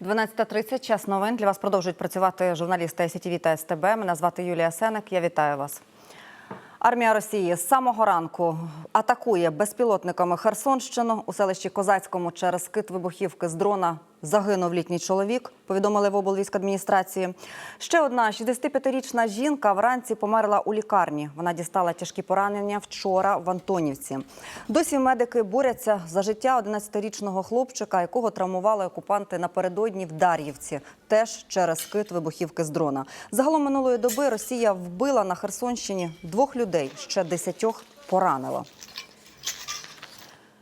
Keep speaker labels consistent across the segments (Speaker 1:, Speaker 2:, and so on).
Speaker 1: 12.30, час новин. Для вас продовжують працювати журналісти СІТВ та СТБ. Мене звати Юлія Сенек. Я вітаю вас. Армія Росії з самого ранку атакує безпілотниками Херсонщину у селищі Козацькому через кит вибухівки з дрона. Загинув літній чоловік. Повідомили в облвійськадміністрації. Ще одна 65-річна жінка вранці померла у лікарні. Вона дістала тяжкі поранення вчора в Антонівці. Досі медики борються за життя 11-річного хлопчика, якого травмували окупанти напередодні в Дар'ївці, теж через скид вибухівки з дрона. Загалом минулої доби Росія вбила на Херсонщині двох людей, ще десятьох поранила.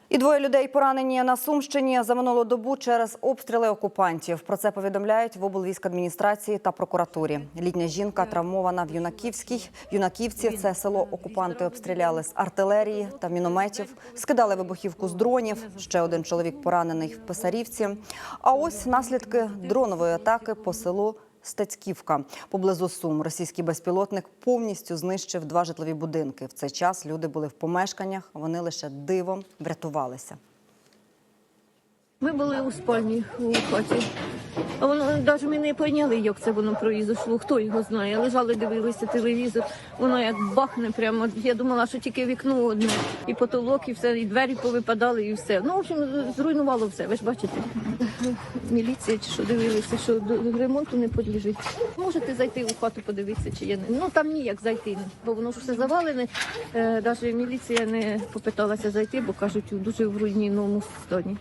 Speaker 1: І двоє людей поранені на Сумщині за минулу добу через обстріли окупантів. Про це повідомляють в облвійськадміністрації та прокуратурі. Літня жінка травмована в Юнаківській. Юнаківці це село окупанти обстріляли з артилерії та мінометів, скидали вибухівку з дронів. Ще один чоловік поранений в Писарівці. А ось наслідки дронової атаки по селу. Стецьківка поблизу Сум. Російський безпілотник повністю знищив два житлові будинки. В цей час люди були в помешканнях. Вони лише дивом врятувалися.
Speaker 2: Ми були у спальні у хаті. Воно навіть ми не поняли, як це воно произошло. Хто його знає. Лежали, дивилися телевізор. Воно як бахне прямо. Я думала, що тільки вікно одне, і потолок, і все, і двері повипадали, і все. Ну, в общем, зруйнувало все. Ви ж бачите. Міліція чи що дивилися, що до ремонту не підлежить. Можете зайти у хату, подивитися, чи є не. Ну там ніяк зайти, бо воно ж все завалене. Е, Навіть міліція не попиталася зайти, бо кажуть, дуже в руйнівному стані.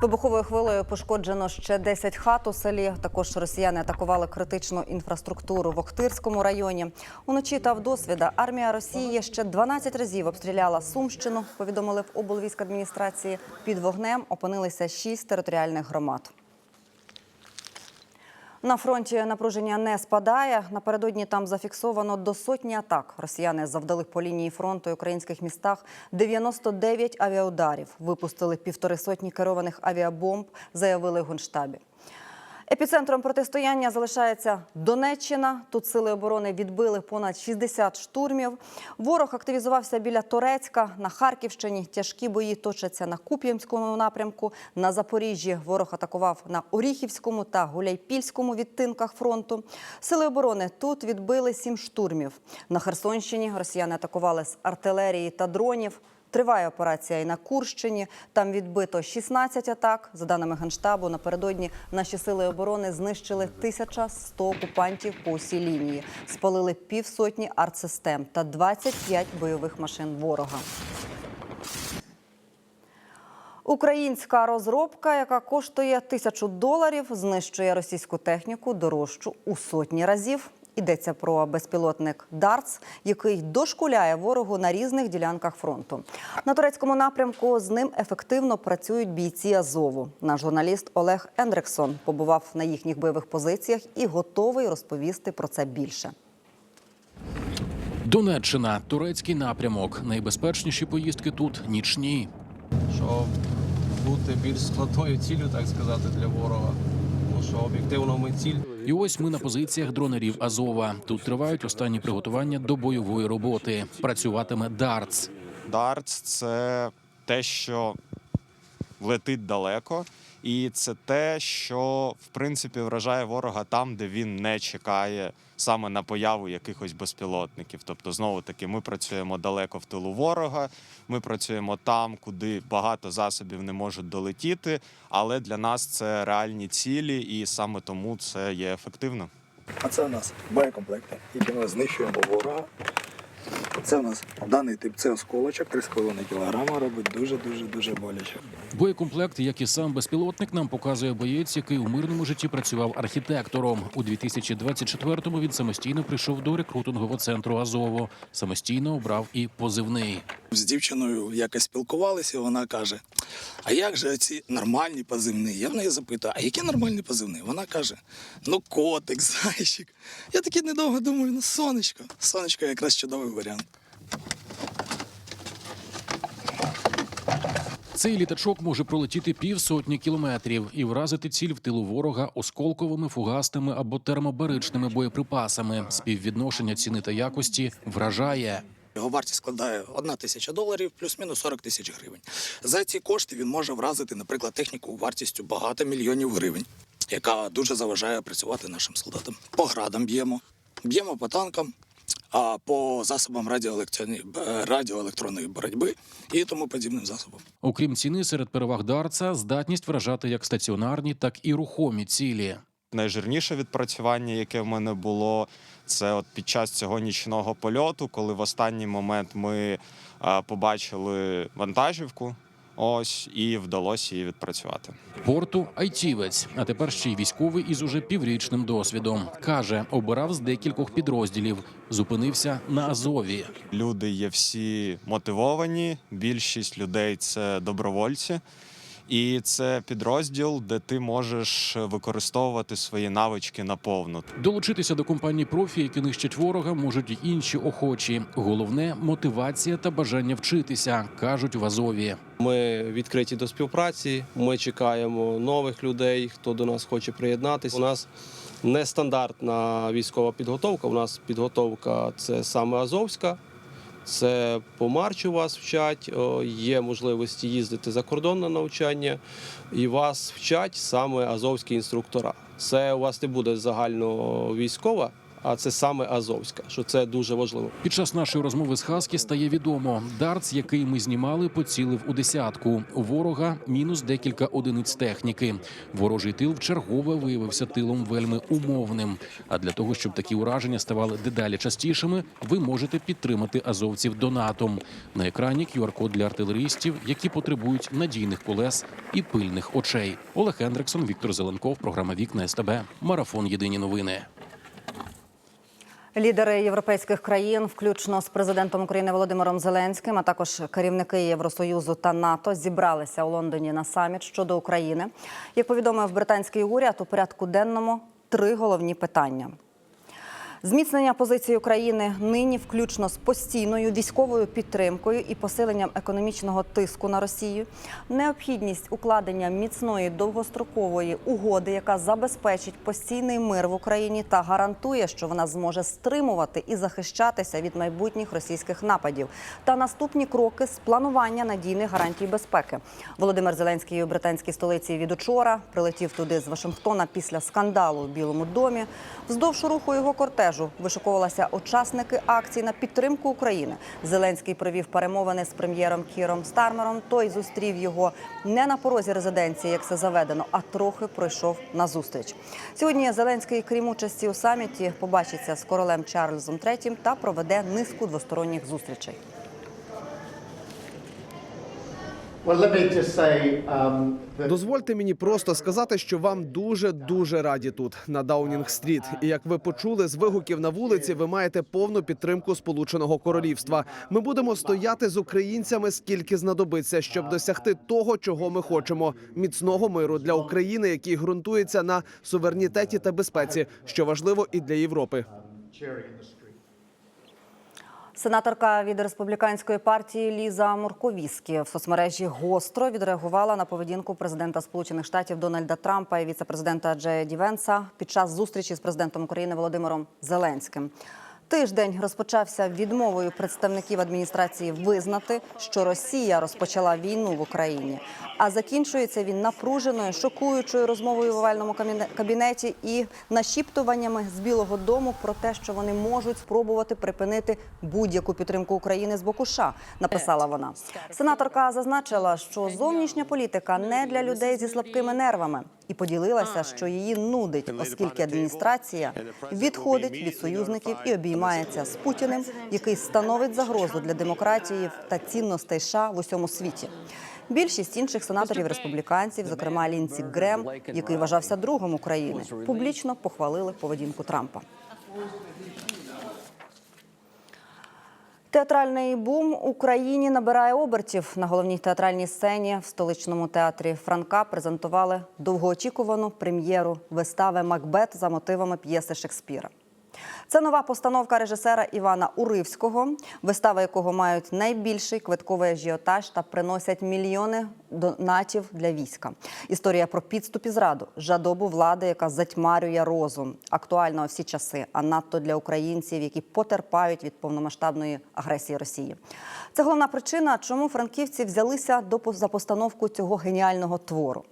Speaker 1: Вибуховою хвилею пошкоджено ще 10 хат у селі. Також росіяни атакували критичну інфраструктуру в Охтирському районі. Уночі та вдосвіда армія Росії ще 12 разів обстріляла Сумщину. Повідомили в облвійськадміністрації. Під вогнем опинилися 6 територіальних громад. На фронті напруження не спадає. Напередодні там зафіксовано до сотні атак. Росіяни завдали по лінії фронту і українських містах 99 авіаударів. Випустили півтори сотні керованих авіабомб, заявили в Генштабі. Епіцентром протистояння залишається Донеччина. Тут сили оборони відбили понад 60 штурмів. Ворог активізувався біля Торецька. На Харківщині тяжкі бої точаться на Куп'янському напрямку. На Запоріжжі ворог атакував на Оріхівському та Гуляйпільському відтинках фронту. Сили оборони тут відбили сім штурмів. На Херсонщині росіяни атакували з артилерії та дронів. Триває операція і на Курщині. Там відбито 16 атак. За даними Генштабу, напередодні наші сили оборони знищили 1100 окупантів по усій лінії, спалили півсотні артсистем та 25 бойових машин ворога. Українська розробка, яка коштує тисячу доларів, знищує російську техніку дорожчу у сотні разів. Йдеться про безпілотник Дартс, який дошкуляє ворогу на різних ділянках фронту. На турецькому напрямку з ним ефективно працюють бійці Азову. Наш журналіст Олег Ендрексон побував на їхніх бойових позиціях і готовий розповісти про це більше.
Speaker 3: Донеччина, турецький напрямок. Найбезпечніші поїздки тут нічні.
Speaker 4: щоб бути більш складною ціллю, так сказати, для ворога. Тому що об'єктивно ми ціль.
Speaker 3: І ось ми на позиціях дронерів Азова. Тут тривають останні приготування до бойової роботи. Працюватиме Дартс.
Speaker 5: Дартс це те, що летить далеко, і це те, що в принципі вражає ворога там, де він не чекає саме на появу якихось безпілотників. Тобто, знову таки, ми працюємо далеко в тилу ворога. Ми працюємо там, куди багато засобів не можуть долетіти. Але для нас це реальні цілі, і саме тому це є ефективно.
Speaker 6: А це у нас боєкомплекти, які ми знищуємо ворога. Це у нас даний тип це осколочок, 3,5 кг робить дуже-дуже дуже боляче.
Speaker 3: Боєкомплект, як і сам безпілотник, нам показує боєць, який у мирному житті працював архітектором. У 2024-му він самостійно прийшов до рекрутингового центру Азово. Самостійно обрав і позивний.
Speaker 6: З дівчиною якось спілкувалися, вона каже: А як же ці нормальні позивні? Я в неї запитую, а які нормальні позивні? Вона каже: ну котик, зайчик. Я такий недовго думаю, ну сонечко. Сонечко якраз чудовий варіант.
Speaker 3: Цей літачок може пролетіти півсотні кілометрів і вразити ціль в тилу ворога осколковими, фугасними або термобаричними боєприпасами. Співвідношення ціни та якості вражає.
Speaker 6: Його вартість складає 1 тисяча доларів, плюс-мінус 40 тисяч гривень. За ці кошти він може вразити, наприклад, техніку вартістю багато мільйонів гривень, яка дуже заважає працювати нашим солдатам. По градам б'ємо, б'ємо по танкам, а по засобам радіоелектронної, радіоелектронної боротьби і тому подібним засобам.
Speaker 3: Окрім ціни, серед переваг дарца здатність вражати як стаціонарні, так і рухомі цілі.
Speaker 5: Найжирніше відпрацювання, яке в мене було, це от під час цього нічного польоту, коли в останній момент ми побачили вантажівку. Ось і вдалося її відпрацювати.
Speaker 3: Порту айтівець, а тепер ще й військовий із уже піврічним досвідом. Каже, обирав з декількох підрозділів, зупинився на Азові.
Speaker 5: Люди є всі мотивовані. Більшість людей це добровольці, і це підрозділ, де ти можеш використовувати свої навички наповну.
Speaker 3: Долучитися до компанії профі, які нищать ворога, можуть інші охочі. Головне мотивація та бажання вчитися, кажуть в Азові.
Speaker 4: Ми відкриті до співпраці. Ми чекаємо нових людей, хто до нас хоче приєднатися. У нас нестандартна військова підготовка. У нас підготовка це саме Азовська. Це по марчу вас вчать, є можливості їздити за кордон на навчання, і вас вчать саме азовські інструктора. Це у вас не буде загально військова, а це саме азовська, що це дуже важливо.
Speaker 3: Під час нашої розмови з Хаскі стає відомо, дартс, який ми знімали, поцілив у десятку. У ворога мінус декілька одиниць техніки. Ворожий тил вчергове виявився тилом вельми умовним. А для того, щоб такі ураження ставали дедалі частішими, ви можете підтримати азовців донатом. На екрані QR-код для артилерістів, які потребують надійних колес і пильних очей. Олег Хендриксон, Віктор Зеленков, програма Вікна СТБ. Марафон Єдині новини.
Speaker 1: Лідери європейських країн, включно з президентом України Володимиром Зеленським, а також керівники Євросоюзу та НАТО, зібралися у Лондоні на саміт щодо України. Як повідомив британський уряд, у порядку денному три головні питання. Зміцнення позиції України нині, включно з постійною військовою підтримкою і посиленням економічного тиску на Росію, необхідність укладення міцної довгострокової угоди, яка забезпечить постійний мир в Україні та гарантує, що вона зможе стримувати і захищатися від майбутніх російських нападів, та наступні кроки з планування надійних гарантій безпеки. Володимир Зеленський у британській столиці від учора прилетів туди з Вашингтона після скандалу у Білому домі. Вздовж руху його кортежу вишиковувалися учасники акції на підтримку України. Зеленський провів перемовини з прем'єром Кіром Стармером. Той зустрів його не на порозі резиденції, як це заведено, а трохи пройшов на зустріч. Сьогодні Зеленський, крім участі у саміті, побачиться з королем Чарльзом III та проведе низку двосторонніх зустрічей.
Speaker 7: Дозвольте мені просто сказати, що вам дуже дуже раді тут на Даунінг-стріт. І як ви почули з вигуків на вулиці, ви маєте повну підтримку Сполученого Королівства. Ми будемо стояти з українцями скільки знадобиться, щоб досягти того, чого ми хочемо: міцного миру для України, який ґрунтується на суверенітеті та безпеці, що важливо і для Європи.
Speaker 1: Сенаторка від республіканської партії Ліза Мурковіскі в соцмережі гостро відреагувала на поведінку президента Сполучених Штатів Дональда Трампа і віцепрезидента Джея Дівенса під час зустрічі з президентом України Володимиром Зеленським. Тиждень розпочався відмовою представників адміністрації визнати, що Росія розпочала війну в Україні. А закінчується він напруженою, шокуючою розмовою в овальному каміне- кабінеті і нашіптуваннями з Білого Дому про те, що вони можуть спробувати припинити будь-яку підтримку України з боку США, написала вона. Сенаторка зазначила, що зовнішня політика не для людей зі слабкими нервами, і поділилася, що її нудить, оскільки адміністрація відходить від союзників і обіймається з Путіним, який становить загрозу для демократії та цінностей США в усьому світі. Більшість інших сенаторів республіканців, зокрема Лінсі Грем, який вважався другом України, публічно похвалили поведінку Трампа. Театральний бум в Україні набирає обертів. На головній театральній сцені в столичному театрі Франка презентували довгоочікувану прем'єру вистави Макбет за мотивами п'єси Шекспіра. Це нова постановка режисера Івана Уривського, вистави якого мають найбільший квитковий ажіотаж та приносять мільйони донатів для війська. Історія про підступ і зраду, жадобу влади, яка затьмарює розум. Актуальна у всі часи, а надто для українців, які потерпають від повномасштабної агресії Росії. Це головна причина, чому франківці взялися до за постановку цього геніального твору.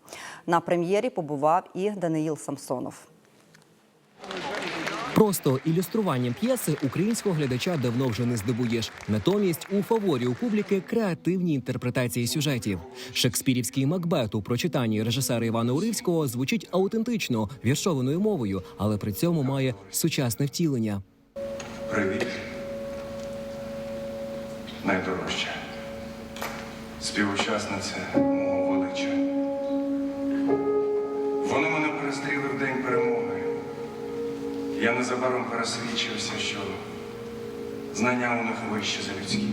Speaker 1: На прем'єрі побував і Даниїл Самсонов.
Speaker 8: Просто ілюструванням п'єси українського глядача давно вже не здобуєш. Натомість у фаворі у публіки креативні інтерпретації сюжетів. Шекспірівський Макбет у прочитанні режисера Івана Уривського звучить аутентично, віршованою мовою, але при цьому має сучасне втілення.
Speaker 9: Привіт. Найдорожча. Співучасниця Я незабаром пересвідчився, що знання у них вище за людські.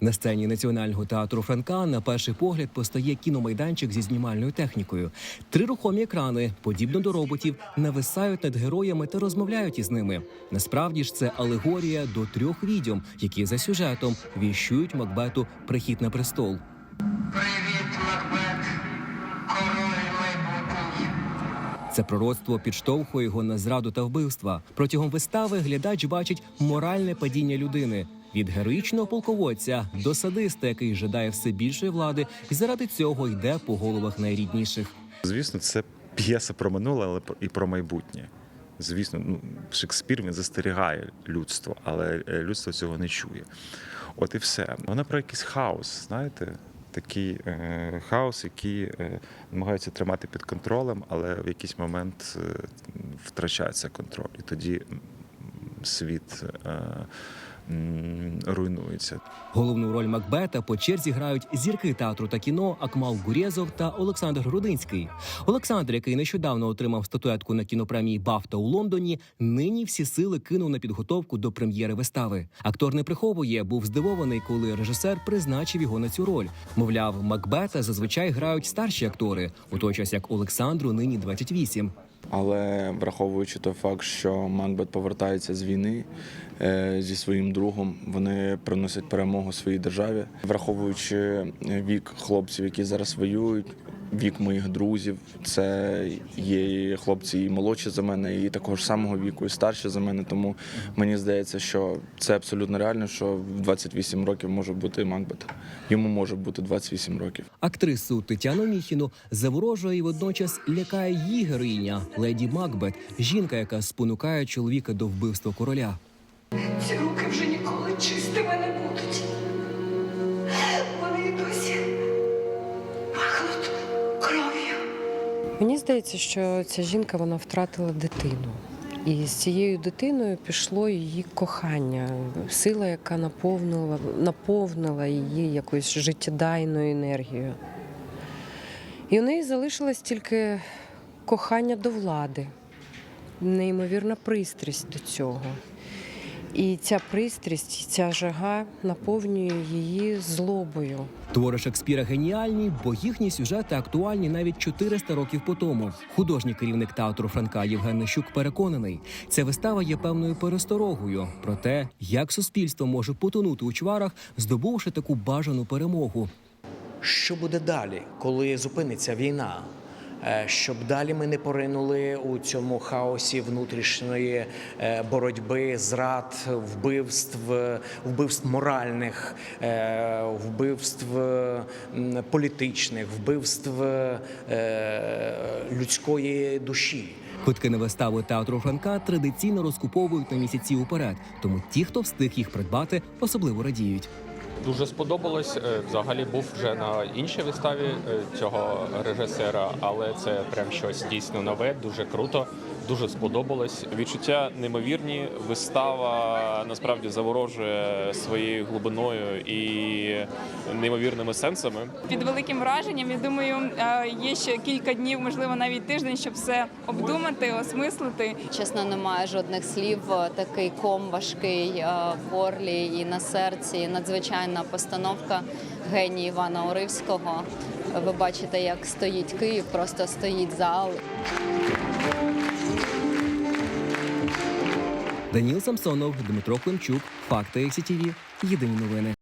Speaker 8: На сцені національного театру Франка на перший погляд постає кіномайданчик зі знімальною технікою. Три рухомі екрани, подібно до роботів, нависають над героями та розмовляють із ними. Насправді ж це алегорія до трьох відьом, які за сюжетом віщують Макбету прихід на престол. Це пророцтво підштовхує його на зраду та вбивства. Протягом вистави глядач бачить моральне падіння людини. Від героїчного полководця до садиста, який жадає все більшої влади, і заради цього йде по головах найрідніших.
Speaker 10: Звісно, це п'єса про минуле, але і про майбутнє. Звісно, ну, Шекспір він застерігає людство, але е, людство цього не чує. От і все. Вона про якийсь хаос, знаєте, такий е, хаос, який е, намагаються тримати під контролем, але в якийсь момент е, втрачається контроль. І тоді світ руйнується.
Speaker 8: Головну роль Макбета по черзі грають зірки театру та кіно Акмал Гурєзов та Олександр Грудинський. Олександр, який нещодавно отримав статуетку на кінопремії Бафта у Лондоні, нині всі сили кинув на підготовку до прем'єри вистави. Актор не приховує, був здивований, коли режисер призначив його на цю роль. Мовляв, Макбета зазвичай грають старші актори, у той час як Олександру нині 28.
Speaker 11: Але враховуючи той факт, що Макбет повертається з війни е, зі своїм другом, вони приносять перемогу своїй державі, враховуючи вік хлопців, які зараз воюють. Вік моїх друзів, це є і хлопці і молодші за мене, і такого ж самого віку, і старші за мене. Тому мені здається, що це абсолютно реально, що в 28 років може бути Макбет. Йому може бути 28 років.
Speaker 8: Актрису Тетяну Міхіну заворожує і водночас лякає її героїня леді Макбет, жінка, яка спонукає чоловіка до вбивства короля.
Speaker 12: Здається, що ця жінка вона втратила дитину. І з цією дитиною пішло її кохання, сила, яка наповнила, наповнила її якоюсь життєдайною енергією. І у неї залишилось тільки кохання до влади, неймовірна пристрість до цього. І ця пристрість, ця жага наповнює її злобою.
Speaker 8: Твори Шекспіра геніальні, бо їхні сюжети актуальні навіть 400 років по тому. Художній керівник театру Франка Євген Нещук переконаний, ця вистава є певною пересторогою про те, як суспільство може потонути у чварах, здобувши таку бажану перемогу.
Speaker 13: Що буде далі, коли зупиниться війна? Е, Щоб далі ми не поринули у цьому хаосі внутрішньої е, боротьби, зрад, вбивств, вбивств моральних, е, вбивств політичних, вбивств людської душі.
Speaker 8: Квитки на виставу театру Франка традиційно розкуповують на місяці уперед, тому ті, хто встиг їх придбати, особливо радіють.
Speaker 14: Дуже сподобалось. Е, Взагалі був вже на іншій виставі е, цього режисера, але це прям щось дійсно нове, дуже круто, дуже сподобалось. Відчуття неймовірні. Вистава насправді заворожує своєю глибиною і неймовірними сенсами.
Speaker 15: Під великим враженням, я думаю, е, є ще кілька днів, можливо, навіть тиждень, щоб все обдумати, осмислити.
Speaker 2: Чесно, немає жодних слів. Такий ком важкий е, в горлі і на серці. Надзвичайна постановка генії Івана Уривського. Ви бачите, як стоїть Київ, просто стоїть зал.
Speaker 8: Даніл Самсонов, Дмитро Климчук, Факти СІТІВІ. Єдині новини.